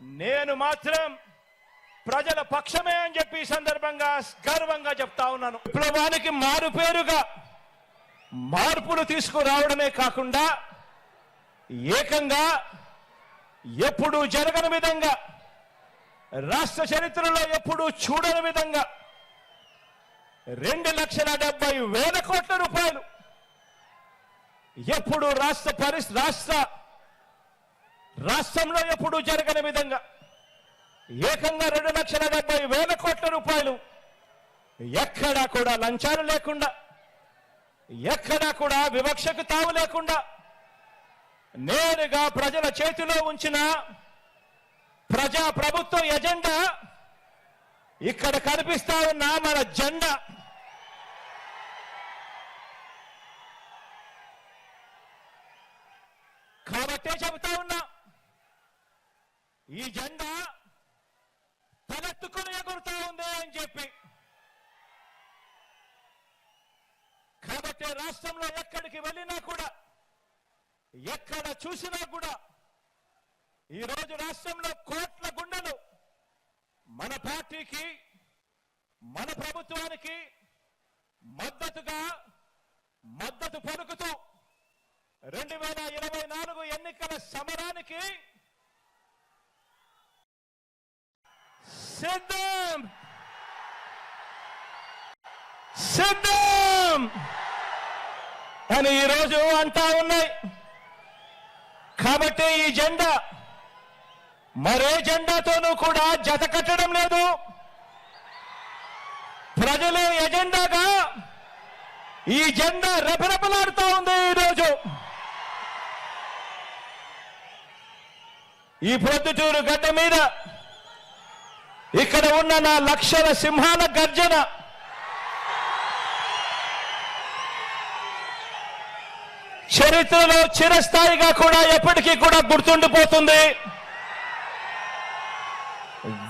నేను మాత్రం ప్రజల పక్షమే అని చెప్పి ఈ సందర్భంగా గర్వంగా చెప్తా ఉన్నాను. విప్లవానికి మారు పేరుగా మార్పులు తీసుకురావడమే కాకుండా ఏకంగా ఎప్పుడు జరగని విధంగా రాష్ట్ర చరిత్రలో ఎప్పుడు చూడని విధంగా రెండు లక్షల డెబ్బై వేల కోట్ల రూపాయలు ఎప్పుడు రాష్ట్ర పరిస్ రాష్ట్ర రాష్ట్రంలో ఎప్పుడు జరగని విధంగా ఏకంగా రెండు లక్షల డెబ్బై వేల కోట్ల రూపాయలు ఎక్కడా కూడా లంచాలు లేకుండా ఎక్కడా కూడా వివక్షకు తావు లేకుండా నేరుగా ప్రజల చేతిలో ఉంచిన ప్రజా ప్రభుత్వ ఎజెండా ఇక్కడ కనిపిస్తా ఉన్న మన జెండా. కాబట్టే చెబుతా ఉన్నా ఈ జెండా తలెత్తుకుని ఎగురుతా ఉంది అని చెప్పి. కాబట్టి రాష్ట్రంలో ఎక్కడికి వెళ్ళినా కూడా ఎక్కడ చూసినా కూడా ఈ రోజు రాష్ట్రంలో కోట్ల గుండెలు మన పార్టీకి మన ప్రభుత్వానికి మద్దతుగా మద్దతు పలుకుతూ రెండు వేల ఇరవై నాలుగు ఎన్నికల సమరానికి సిద్ధం సిద్ధం అని ఈరోజు అంటా ఉన్నాయి. కాబట్టి ఈ జెండా మరే జెండాతోనూ కూడా జత కట్టడం లేదు. ప్రజలు ఎజెండాగా ఈ జెండా రెపరెపలాడుతూ ఉంది ఈరోజు ఈ ప్రొద్దుటూరు గడ్డ మీద ఇక్కడ ఉన్న నా లక్షల సింహాల గర్జన. చరిత్రలో చిరస్థాయిగా కూడా ఎప్పటికీ కూడా గుర్తుండిపోతుంది.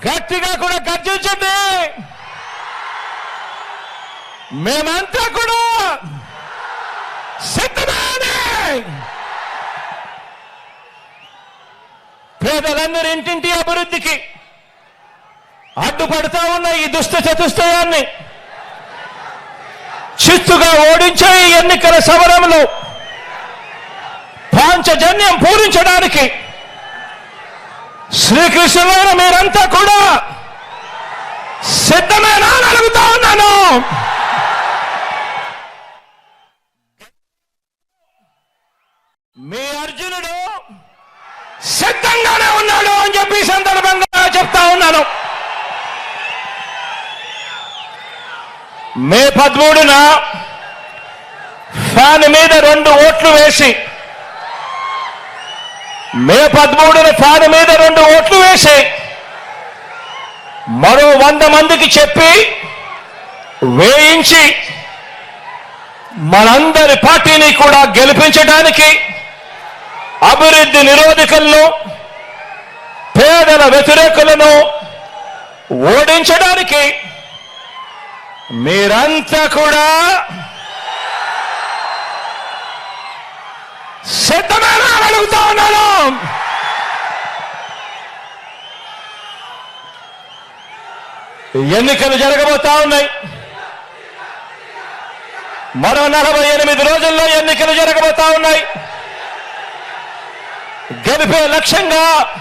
గట్టిగా కూడా గర్జించండి. మేమంతా కూడా సిద్ధమే పేదలందరి ఇంటింటి అభివృద్ధికి అడ్డుపడతా ఉన్న ఈ దుష్ట చతుష్టయాన్ని. చిత్తుగా ఓడించే ఈ ఎన్నికల సమరంలో పాంచజన్యం పూరించడానికి శ్రీకృష్ణుడు మీరంతా కూడా సిద్ధమేనా అని అడుగుతా ఉన్నాను. మీ అర్జునుడు సిద్ధంగానే ఉన్నాడు అని చెప్పి సందర్భంగా చెప్తా ఉన్నాను. మే పదమూడున ఫ్యాన్ మీద రెండు ఓట్లు వేసి మే పదమూడున ఫ్యాన్ మీద రెండు ఓట్లు వేసి మరో వంద మందికి చెప్పి వేయించి మనందరి పార్టీని కూడా గెలిపించడానికి అభివృద్ధి నిరోధకులను పేదల వ్యతిరేకులను ఓడించడానికి మీరంతా కూడా సిద్ధమైన అడుగుతా ఉన్నాను. ఎన్నికలు జరగబోతా ఉన్నాయి. మరో నలభై ఎనిమిది రోజుల్లో ఎన్నికలు జరగబోతా ఉన్నాయి. గెలిపే లక్ష్యంగా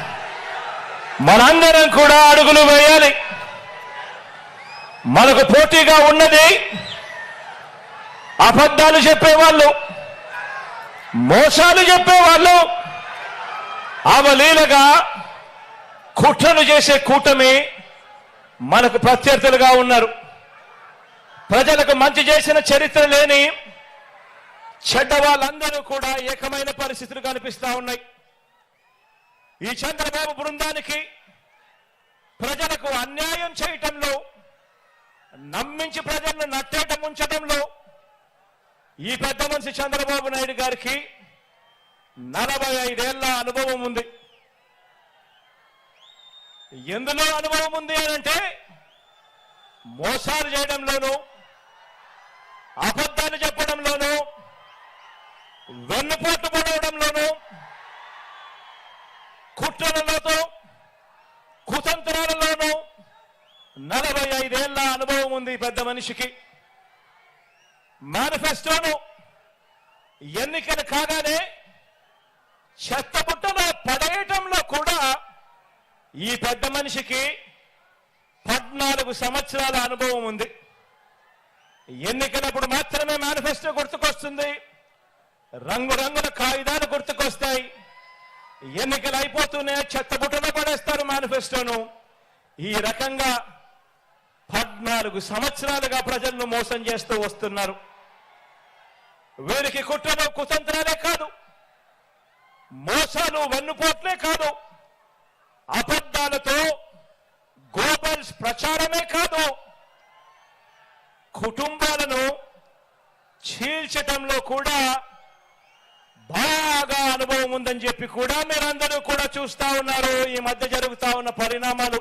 మనందరం కూడా అడుగులు వేయాలి. మనకు పోటీగా ఉన్నది అబద్ధాలు చెప్పేవాళ్ళు మోసాలు చెప్పేవాళ్ళు. అవలీలగా కుట్రలు చేసే కూటమి మనకు ప్రత్యర్థులుగా ఉన్నారు. ప్రజలకు మంచి చేసిన చరిత్ర లేని చెడ్డ వాళ్ళందరూ కూడా ఏకమైన పరిస్థితులు కనిపిస్తా ఉన్నాయి. ఈ చంద్రబాబు బృందానికి ప్రజలకు అన్యాయం చేయటంలో నమ్మించి ప్రజలను నట్టేట ముంచడంలో ఈ పెద్ద మనిషి చంద్రబాబు నాయుడు గారికి నలభై ఐదేళ్ళ అనుభవం ఉంది. ఎందులో అనుభవం ఉంది అంటే మోసాలు చేయడంలోనూ అబద్ధాలు చెప్పడంలోనూ వెన్నుపోటు పడవడంలోనూ కుట్రలతో కుతంత్రాలలోనూ నలభై ఐదేళ్ళ అనుభవం ఉంది పెద్ద మనిషికి. మేనిఫెస్టోను ఎన్నికలు కాగానే చెత్తబుట్టలో పడేయటంలో కూడా ఈ పెద్ద మనిషికి పద్నాలుగు సంవత్సరాల అనుభవం ఉంది. ఎన్నికలప్పుడు మాత్రమే మేనిఫెస్టో గుర్తుకొస్తుంది. రంగురంగుల కాగితాలు గుర్తుకొస్తాయి. ఎన్నికలు అయిపోతూనే చెత్తబుట్టలో పడేస్తారు మేనిఫెస్టోను. ఈ రకంగా పద్నాలుగు సంవత్సరాలుగా ప్రజలను మోసం చేస్తూ వస్తున్నారు. వీరికి కుట్రలు కుతంత్రాలే కాదు మోసాలు వెన్నుపోట్లే కాదు అబద్ధాలతో గోబల్స్ ప్రచారమే కాదు కుటుంబాలను చీల్చటంలో కూడా బాగా అనుభవం ఉందని చెప్పి కూడా మీరందరూ కూడా చూస్తా ఉన్నారు. ఈ మధ్య జరుగుతా ఉన్న పరిణామాలు.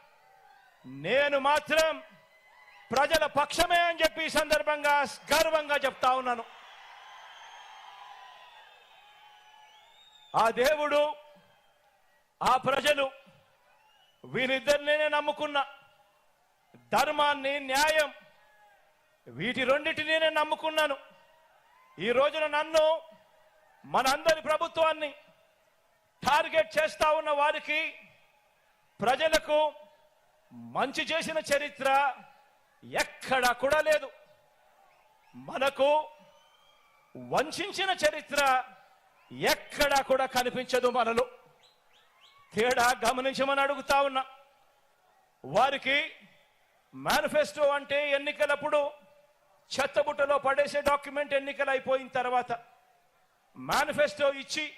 నేను మాత్రం ప్రజల పక్షమే అని చెప్పి ఈ సందర్భంగా గర్వంగా చెప్తా ఉన్నాను. ఆ దేవుడు ఆ ప్రజలు వీరిద్దరినే నమ్ముకున్న. ధర్మాన్ని న్యాయం వీటి రెండింటినీ నేను నమ్ముకున్నాను. ఈ రోజున నన్ను మనందరి ప్రభుత్వాన్ని టార్గెట్ చేస్తా ఉన్న వారికి ప్రజలకు మంచి చేసిన చరిత్ర ఎక్కడా కూడా లేదు. మనకు వంచిన చరిత్ర ఎక్కడా కూడా కనిపించదు మనలో. తేడా గమనించమని అడుగుతా ఉన్నా. వారికి మేనిఫెస్టో అంటే ఎన్నికలప్పుడు చెత్తబుట్టలో పడేసే డాక్యుమెంట్ ఎన్నికలు అయిపోయిన తర్వాత మేనిఫెస్టో ఇచ్చి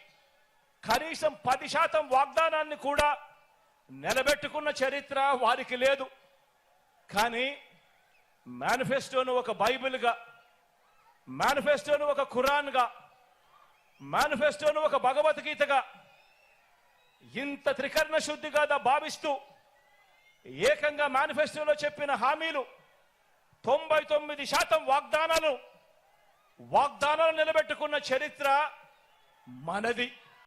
కనీసం పది శాతం వాగ్దానాన్ని కూడా నిలబెట్టుకున్న చరిత్ర వారికి లేదు. కానీ మేనిఫెస్టోను ఒక బైబిల్గా మేనిఫెస్టోను ఒక ఖురాన్గా మేనిఫెస్టోను ఒక భగవద్గీతగా ఇంత త్రికరణ శుద్ధిగా భావిస్తూ ఏకంగా మేనిఫెస్టోలో చెప్పిన హామీలు తొంభై తొమ్మిది శాతం వాగ్దానాలు వాగ్దానాలు నిలబెట్టుకున్న చరిత్ర మనది.